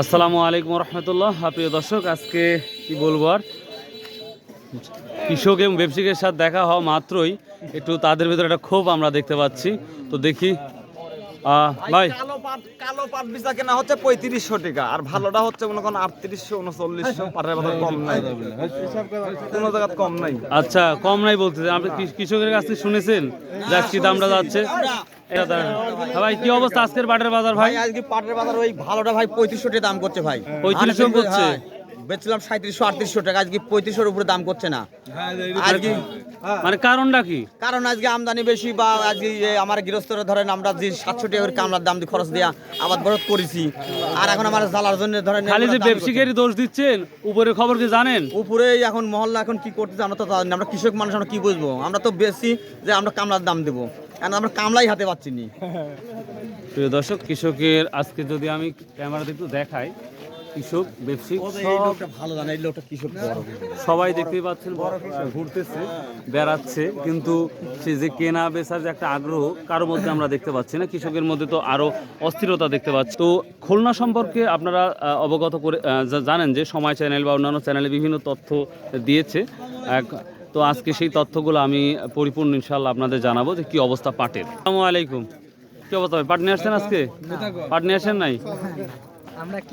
আসসালামু আলাইকুম রহমতুল্লাহ। প্রিয় দর্শক আজকে কি বলব আর? কৃষক এবং ব্যবসায়ীদের সাথে দেখা হওয়া মাত্রই একটু তাদের ভিতরে একটা ক্ষোভ আমরা দেখতে পাচ্ছি। তো দেখি আহ, ভাই। কালো পাট বিচা কেনা হচ্ছে পঁয়ত্রিশশো টাকা আর ভালোটা হচ্ছে মনে করেন আটত্রিশশো উনচল্লিশশো পাটের বাজার কম নাই। কোনো কম নাই। আচ্ছা কম নাই বলতেছে। আপনি কৃষকের কাছ থেকে শুনেছেন? যা কি দামটা যাচ্ছে। হ্যাঁ ভাই কি অবস্থা আজকের বাটের বাজার ভাই? ভাই আজকে পাটের বাজার ওই ভালোটা ভাই পঁয়ত্রিশশো দাম করছে ভাই। 3500 করছে? হ্যাঁ, সাঁত্রিশশো আটত্রিশশো টাকা আজকে পঁয়ত্রিশশোর উপরে দাম করছে না। আজকে মানে কারণটা কি? কারণ আজকে আমদানি বেশি বা আজকে আমার গৃহস্থরা ধরেন আমরা যে সাতশো টাকা করে কামলার দাম দিয়ে খরচ দিয়া আবাদ বরত করেছি আর এখন আমার জ্বালার জন্য ধরেন খালি যে দোষ দিচ্ছেন উপরের খবর কি জানেন? উপরে এখন মহল্লা এখন কি করতেছে আমরা তো জানি না। আমরা কৃষক মানুষ আমরা কি বুঝব? আমরা তো বেশি যে আমরা কামলার দাম দেবো। কারণ আমরা কামলাই হাতে পাচ্ছি নি। প্রিয় দর্শক কৃষকের আজকে যদি আমি ক্যামেরাতে একটু দেখাই কৃষক ব্যবসায়িক ভালো জানে এই লোকটা কৃষক সবাই দেখতেই পাচ্ছেন ঘুরতেছে বেড়াচ্ছে কিন্তু সে যে কেনা বেচার যে একটা আগ্রহ কারও মধ্যে আমরা দেখতে পাচ্ছি না। কৃষকের মধ্যে তো আরও অস্থিরতা দেখতে পাচ্ছি। তো খুলনা সম্পর্কে আপনারা অবগত করে জানেন যে সময় চ্যানেল বা অন্যান্য চ্যানেলে বিভিন্ন তথ্য দিয়েছে। এক- তো আজকে সেই তথ্যগুলো আমি পরিপূর্ণ ইনশাল্লাহ আপনাদের জানাব যে কি অবস্থা পাটের। আসসালামু আলাইকুম। কি অবস্থা পাট নিয়ে আসছেন আজকে? পাট নিয়ে আসেন নাই?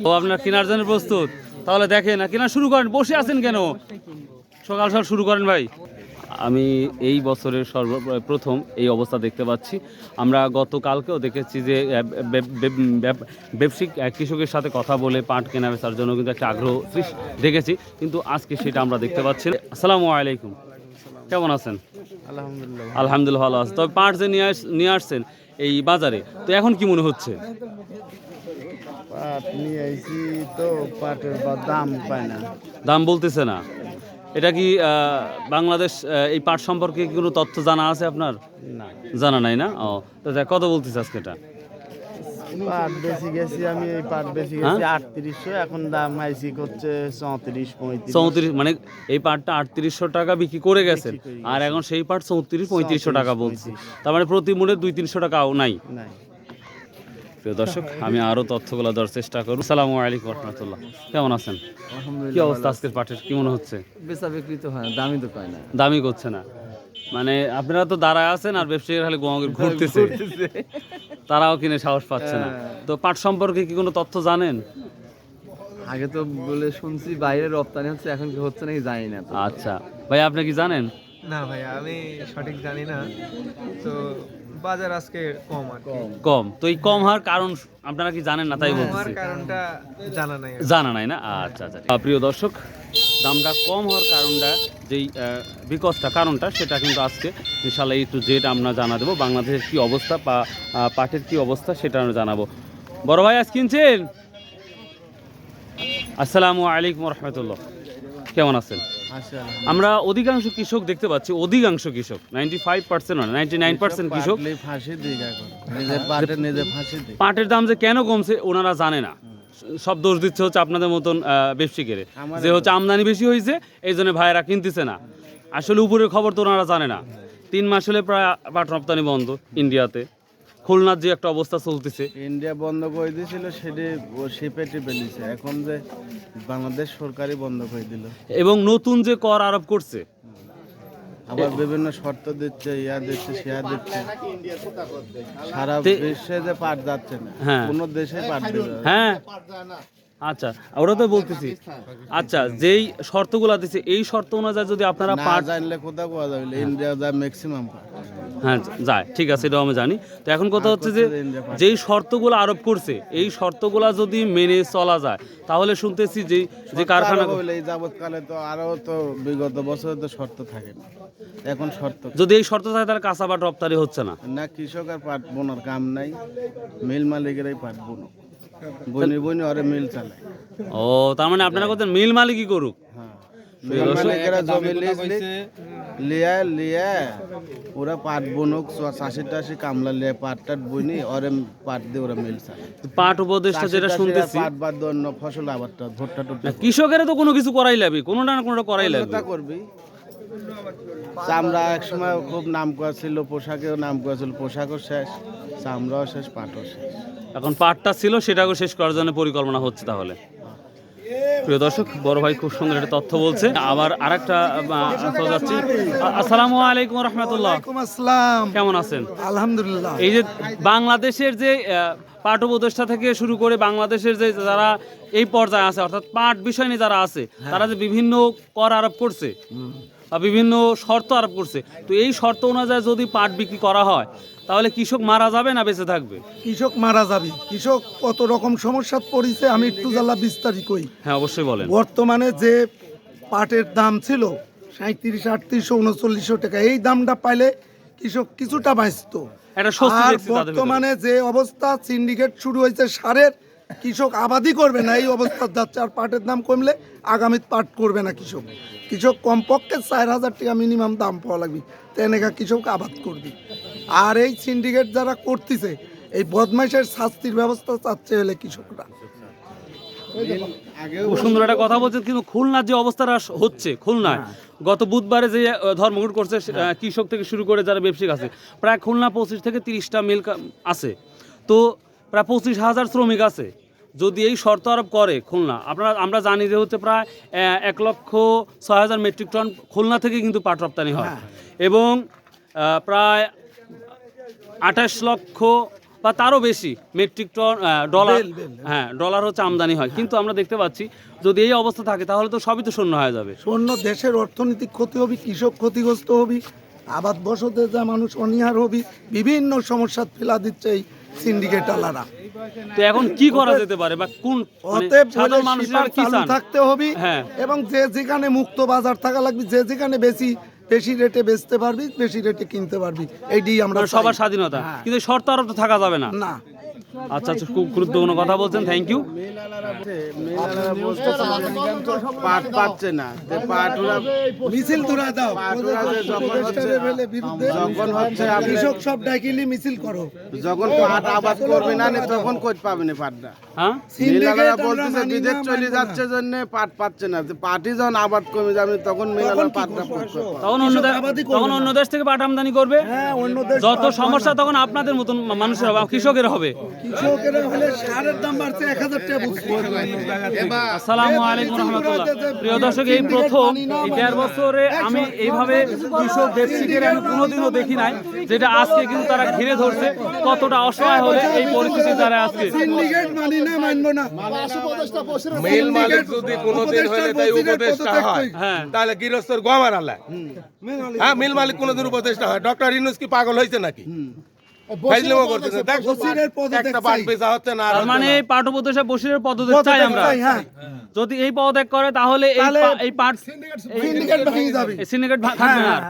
ও আপনার কেনার জন্য প্রস্তুত। তাহলে দেখেন কেনা শুরু করেন, বসে আছেন কেন? সকাল সকাল শুরু করেন ভাই। আমি এই বছরের সর্বপ্রথম এই অবস্থা দেখতে পাচ্ছি। আমরা গতকালকেও দেখেছি যে ব্যবসায়িক কৃষকের সাথে কথা বলে পাট কেনা বেচার জন্য কিন্তু একটা আগ্রহ দেখেছি। কিন্তু আজকে সেটা আমরা দেখতে পাচ্ছি। আসসালামু আলাইকুম। কেমন আছেন? আলহামদুলিল্লাহ। আলহামদুলিল্লাহ ভালো আছে। তবে পাট যে নিয়ে নিয়ে আসছেন এই বাজারে তো এখন কি মনে হচ্ছে? পাট নিয়ে আইছি তো পাটের দাম পায় না। দাম বলতেছে না। এটা কি আহ, বাংলাদেশ এই পাট সম্পর্কে কোনো তথ্য জানা আছে আপনার? না। জানা নাই না? ও তো দেখ, কত বলতেছে আজকে এটা। পাট বেশি গেছি আমি এই পাট বেশি গেছি আটত্রিশশো এখন দাম আইসি করছে চৌত্রিশ পঁয়ত্রিশ। চৌত্রিশ মানে এই পাটটা আটত্রিশশো টাকা বিক্রি করে গেছেন। আর এখন সেই পাট চৌত্রিশ পঁয়ত্রিশশো টাকা বলছে। 35, তার মানে প্রতি মূল্যে দুই তিনশো টাকাও নাই। প্রিয় দর্শক আমি আরও তথ্যগুলো দেওয়ার চেষ্টা করব। সালামু আলাইকুম রহমতুল্লাহ। কেমন আছেন? কি অবস্থা আজকের পাটের? কি মনে হচ্ছে? বেচা বিক্রি তো হয় দামই তো পায় না। দামি করছে না। মানে আপনারা তো দাঁড়ায় আছেন আর ব্যবসায়ীরা খালি গোয়াঙ্গের ঘুরতেছে। তারাও কিনে সাহস পাচ্ছে না। তো পাট সম্পর্কে কি কোনো তথ্য জানেন? আগে তো বলে শুনছি বাইরে রপ্তানি হচ্ছে এখন কি হচ্ছে নাকি জানি না আচ্ছা। ভাই আপনি কি জানেন? না ভাই আমি সঠিক জানি না। তো বাজার আজকে কম আর কম। তো এই কম হওয়ার কারণ আপনারা কি জানেন না তাই বলতেছি? কারণটা জানা নাই জানা নাই না? আচ্ছা আচ্ছা। প্রিয় দর্শক দামটা কম হওয়ার কারণটা যেই বিকজটা কারণটা সেটা কিন্তু আজকে ইনশাল্লাহ একটু জেড আমরা জানা দেবো। বাংলাদেশের কি অবস্থা বা পাটের কি অবস্থা সেটা আমরা জানাব। বড় ভাই আজ কিনছেন? আসসালামু আলাইকুম রহমতুল্লাহ কেমন আছেন? আমরা অধিকাংশ কৃষক দেখতে পাচ্ছি অধিকাংশ কৃষক নাইনটি ফাইভ পার্সেন্ট নয় নাইনটি নাইন পার্সেন্ট কৃষক পাটের দাম যে কেন কমছে ওনারা জানে না। সব দোষ দিচ্ছে হচ্ছে আপনাদের মতন ব্যবসায়ীকে যে হচ্ছে আমদানি বেশি হয়েছে এই জন্য ভাইয়েরা কিনতেছে না। আসলে উপরের খবর তো ওনারা জানে না। তিন মাস হলে প্রায় পাট রপ্তানি বন্ধ ইন্ডিয়াতে। খুলনার যে একটা অবস্থা চলতেছে। ইন্ডিয়া বন্ধ করে দিয়েছিল সেটি শিপে টিপে নিছে। এখন যে বাংলাদেশ সরকারই বন্ধ করে দিল। এবং নতুন যে কর আরোপ করছে আবার বিভিন্ন শর্ত দিচ্ছে ইয়া দিচ্ছে সেয়া দিচ্ছে সারা বিশ্বে যে পাট যাচ্ছে না হ্যাঁ। কোন দেশে পাট দিবে না। হ্যাঁ আচ্ছা ওরা তো বলতেছি আচ্ছা যেই শর্তগুলা দিছে এই শর্ত অনুযায়ী যদি আপনারা পাট জানলে কোথাও কোয়া যাবে? ইন্ডিয়া যা ম্যাক্সিমাম হ্যাঁ যায় ঠিক আছে এটাও আমি জানি। তো এখন কথা হচ্ছে যে যেই শর্তগুলো আরোপ করছে এই শর্তগুলো যদি মেনে চলা যায় তাহলে শুনতেছি যে যে কারখানা এই যাবৎকালে তো আরও তো বিগত বছরে তো শর্ত থাকে না। এখন শর্ত যদি এই শর্ত থাকে তাহলে কাঁচা পাট রপ্তানি হচ্ছে না। না কৃষক আর পাট বোনার কাম নাই। মিল মালিকেরাই পাট বোনো বনি বনি ওরে মিল চালায়। ও তার মানে আপনারা মিল মালিকই করুক? হ্যাঁ। লিয়া লিয়া ওরা পাট বনুক চাষি টাষি কামলা লিয়া পাট টাট বইনি ওরে পাট দিয়ে ওরা মিল পাট উপদেশটা যেটা শুনতেছি। পাট বাদ দিয়ে অন্য ফসল আবারটা ভুট্টা টুট্টা কৃষকের তো কোনো কিছু করাই লাগবে কোনোটা না কোনোটা করাই লাগবে। করবি। চামড়া এক সময় খুব নাম করা ছিল পোশাকেও নাম করা ছিল পোশাকও শেষ চামড়াও শেষ পাটও শেষ। এখন পাটটা ছিল সেটাকেও শেষ করার জন্য পরিকল্পনা হচ্ছে তাহলে। প্রিয় দর্শক বড় ভাই খুব সুন্দর একটা তথ্য বলছে। আবার আরেকটা আহ, যাচ্ছি। আসসালামু আলাইকুম রহমতুল্লাহ। আসসালাম। কেমন আছেন? আলহামদুলিল্লাহ। এই যে বাংলাদেশের যে আহ, পাট উপদেষ্টা থেকে শুরু করে বাংলাদেশের যে যারা এই পর্যায়ে আছে অর্থাৎ পাট বিষয় নিয়ে যারা আছে তারা যে বিভিন্ন কর আরোপ করছে। বিভিন্ন শর্ত আরোপ করছে। তো এই শর্ত অনুযায়ী যদি পাট বিক্রি করা হয় তাহলে কৃষক মারা যাবে না বেঁচে থাকবে? কৃষক মারা যাবে। কৃষক কত রকম সমস্যা পড়িছে আমি একটু জ্বালা বিস্তারিত কই। হ্যাঁ অবশ্যই বলেন। বর্তমানে যে পাটের দাম ছিল সাঁত্রিশ আটত্রিশশো উনচল্লিশশো টাকা এই দামটা পাইলে কৃষক কিছুটা বাঁচত আর। বর্তমানে যে অবস্থা সিন্ডিকেট শুরু হয়েছে সারের কৃষক আবাদই করবে না, এই অবস্থা যাচ্ছে। আর পাটের দাম কমলে আগামী পাট করবে না কৃষক। কৃষক কমপক্ষে চার হাজার টাকা মিনিমাম দাম পাওয়া লাগবে। তেনেকা কৃষক আবাদ করবে। আর এই সিন্ডিকেট যারা করতেছে, এই বদমাইশের শাস্তির ব্যবস্থা চাচ্ছে হলে কৃষকরা। সুন্দর একটা কথা বলছেন, কিন্তু খুলনার যে অবস্থাটা হচ্ছে, খুলনায়। গত বুধবারে যে ধর্মঘট করছে কৃষক থেকে শুরু করে যারা ব্যবসায়িক আছে, প্রায় খুলনা পঁচিশ থেকে তিরিশটা মিল আছে। তো প্রায় পঁচিশ হাজার শ্রমিক আছে। যদি এই শর্ত আরোপ করে খুলনা আপনারা আমরা জানি যে হচ্ছে প্রায় এক লক্ষ ছয় হাজার মেট্রিক টন খুলনা থেকে কিন্তু পাট রপ্তানি হয়। এবং প্রায় আঠাশ লক্ষ বা তারও বেশি মেট্রিক টন ডলার। হ্যাঁ ডলার হচ্ছে আমদানি হয়। কিন্তু আমরা দেখতে পাচ্ছি যদি এই অবস্থা থাকে তাহলে তো সবই তো শূন্য হয়ে যাবে। অন্য দেশের অর্থনৈতিক ক্ষতি হবে কৃষক ক্ষতিগ্রস্ত হবে আবাদ বসতে যা মানুষ অনিহার হবে বিভিন্ন সমস্যার ফেলা দিচ্ছে এই সিন্ডিকেট আলারা তো এখন কি করা যেতে পারে? বা কোন মানে অতএব সাধারণ মানুষের কি চান? থাকতে হবে হ্যাঁ। এবং যে যেখানে মুক্ত বাজার থাকা লাগবে যে যেখানে বেশি বেশি রেটে বেচতে পারবি বেশি রেটে কিনতে পারবি। এইটি আমরা মানে সবার স্বাধীনতা। কিন্তু এই শর্ত আরোপ তো থাকা যাবে না। না। আচ্ছা আচ্ছা খুব গুরুত্বপূর্ণ কথা বলছেন থ্যাংক ইউ পাট পাচ্ছে না। পাট ওরা মিছিল দাও। যখন হচ্ছে কৃষক সব ডাকিলি মিছিল করো। যখন পাট আবাদ করবে না নি, তখন কোচ পাবে না পাটটা? হ্যাঁ? সিন্ডিকেট মেলারা আমরা বলতেছে বিদেশ চলে যাচ্ছে জন্য পাট পাচ্ছে না। যে যখন আবাদ কমে যাবে তখন মেলারা তখন পাটটা অন্য তখন অন্য দেশ থেকে পাট আমদানি করবে? হ্যাঁ অন্য যত সমস্যা তখন আপনাদের মতন মানুষের হবে কৃষকের হবে। কৃষকেরা হলে সারের দাম বাড়ছে এক হাজার টাকা আসসালামু আলাইকুম রহমতুল্লাহ। প্রিয় দর্শক এই প্রথম এই দেড় বছরে আমি এইভাবে কৃষক আমি কোনোদিনও দেখি নাই যেটা আজকে কিন্তু তারা ঘিরে ধরছে কতটা অসহায় হলে এই পরিস্থিতি তারা আজকে সিন্ডিকেট মানি না মানবো না। মিল মালিক যদি কোনোদিন হইলে তাই উপদেষ্টা হয় হ্যাঁ। তাহলে গৃহস্থর আল্লাহ হ্যাঁ মিল মালিক কোনোদিন উপদেষ্টা হয়। ডক্টর ইনুস কি পাগল হয়েছে নাকি? দেখ বসিরের পদত্যাগ একটা পাট বেচা হচ্ছে না মানে পাঠ উপদেষ্টা উপদেশে বসিরের পদ্ধতি চাই আমরা। চাই, হ্যাঁ। যদি এই পদত্যাগ করে তাহলে এই তাহলে পা- এই পাট সিন্ডিকেট ভেঙে যাবে। সিন্ডিকেট থাকবে না আর।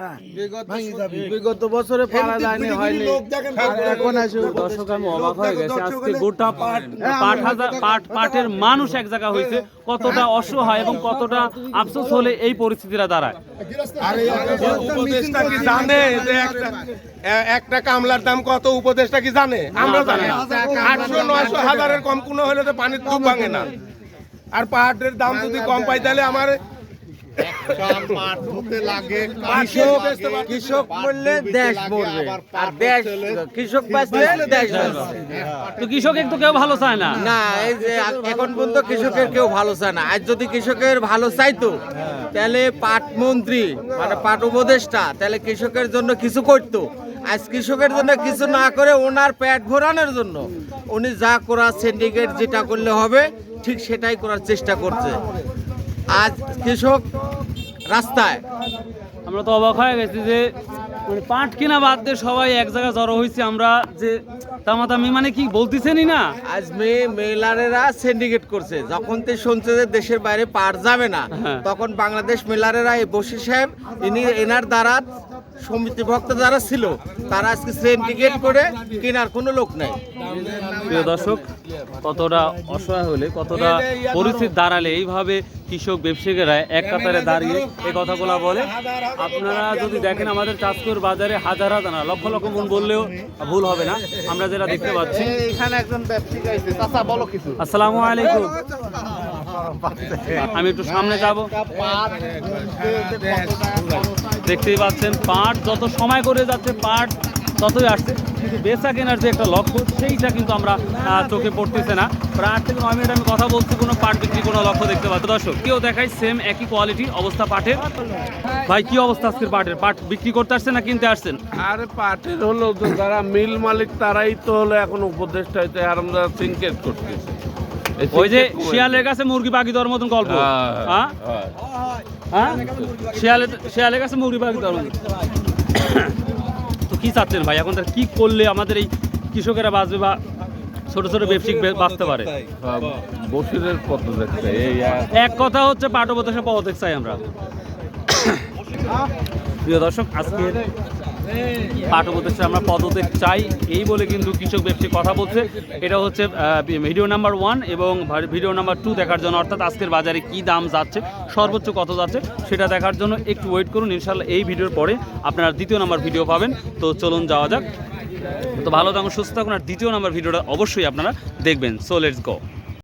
ভেঙে যাবে। বিগত বছরে পারা যায়নি হয়নি। লোক দেখেন আর এখন আসে দর্শক আমি অবাক হয়ে গেছি আজকে গোটা পাট হাজার পাট পাটের মানুষ এক জায়গা হয়েছে কতটা অসহায় এবং কতটা আফসোস হলে এই পরিস্থিতিটা দাঁড়ায়। উপদেষ্টা কি জানে যে একটা এ- একটা কামলার দাম কত উপদেষ্টা কি জানে? আমরা জানি। আটশো নয়শো হাজারের কম কোনো হলে তো পানির দুধ ভাঙে না। আর পাহাড়ের দাম যদি কম পাই তাহলে আমার কৃষক বললে দেশ মরবে আর দেশ কৃষক বাঁচলে দেশ বাঁচবে তো কৃষক একটু কেউ ভালো চায় না? না এই যে এখন পর্যন্ত কৃষকের কেউ ভালো চায় না। আজ যদি কৃষকের ভালো চাইতো তাহলে পাট মন্ত্রী মানে পাট উপদেষ্টা তাহলে কৃষকের জন্য কিছু করতো। আজ কৃষকের জন্য কিছু না করে ওনার পেট ভরানোর জন্য উনি যা করার সিন্ডিকেট যেটা করলে হবে ঠিক সেটাই করার চেষ্টা করছে। আজ কৃষক রাস্তায়। আমরা তো অবাক হয়ে গেছি যে মানে পাট কিনা বাদ দিয়ে সবাই এক জায়গায় জড়ো হয়েছে আমরা যে তামাতামি মানে কি বলতেছেনই না? আজ মেয়ে মেলারেরা সিন্ডিকেট করছে। যখন তে শুনছে যে দেশের বাইরে পার যাবে না হ্যাঁ। তখন বাংলাদেশ মেলারেরা এই বসি সাহেব ইনি এনার দ্বারা সমিতি ভক্ত যারা ছিল তারা আজকে সিন্ডিকেট করে কেনার কোনো লোক নাই প্রিয় দর্শক কতটা অসহায় হলে কতটা পরিস্থিতি দাঁড়ালে এইভাবে কৃষক ব্যবসায়ীরা এক কাতারে দাঁড়িয়ে এই কথাগুলো বলে আপনারা যদি দেখেন আমাদের চাঁদপুর বাজারে হাজার হাজার না লক্ষ লক্ষ মন বললেও ভুল হবে না আমরা যেটা দেখতে পাচ্ছি এখানে একজন ব্যবসায়ী চাচা বলো কিছু আসসালামু আলাইকুম আমি একটু সামনে যাব দেখতেই পাচ্ছেন, পাট যত সময় করে যাচ্ছে, পাট ততই আসছে। কিন্তু বেচা কেনার যে একটা লক্ষ্য, সেইটা কিন্তু আমরা চোখে পড়তেছে না। প্রায় আট থেকে নয় মিনিট আমি কথা বলছি, কোনো পাট বিক্রি, কোনো লক্ষ্য দেখতে পাচ্ছি। দর্শক, কেউ দেখায় সেম একই কোয়ালিটি অবস্থা পাটের। ভাই, কি অবস্থা আজকের পাটের? পাট বিক্রি করতে আসছেন না কিনতে আসছেন? আর পাটের হলো যারা মিল মালিক, তারাই তো হলো এখন উপদেষ্টা হইতে আমরা সিনকেট করতেছি। ওই যে শিয়ালের কাছে মুরগি বাকি দেওয়ার মতন গল্প। হ্যাঁ, হ্যাঁ? হ্যাঁ। হ্যাঁ? শিয়ালের শিয়ালের কাছে মুরগি বাকি দেওয়ার মতন। তো কি চাচ্ছেন ভাই? এখন তার কি করলে আমাদের এই কৃষকেরা বাঁচবে বা ছোট ছোট ব্যবসায়িক বাঁচতে পারে? বসিরের দেখতে এক কথা হচ্ছে পাঠবতাসে পদত্যাগ চাই আমরা। প্রিয় দর্শক আজকে পাঠবতাসে আমরা পদত্যাগ চাই এই বলে কিন্তু কৃষক ব্যবসায়ী কথা বলছে। এটা হচ্ছে ভিডিও নাম্বার ওয়ান এবং ভিডিও নাম্বার টু দেখার জন্য, অর্থাৎ আজকের বাজারে কি দাম যাচ্ছে, সর্বোচ্চ কত যাচ্ছে, সেটা দেখার জন্য একটু ওয়েট করুন। ইনশাল্লাহ এই ভিডিওর পরে আপনারা দ্বিতীয় নাম্বার ভিডিও পাবেন। তো চলুন যাওয়া যাক। তো ভালো থাকুন, সুস্থ থাকুন, আর দ্বিতীয় নাম্বার ভিডিওটা অবশ্যই আপনারা দেখবেন। So let's go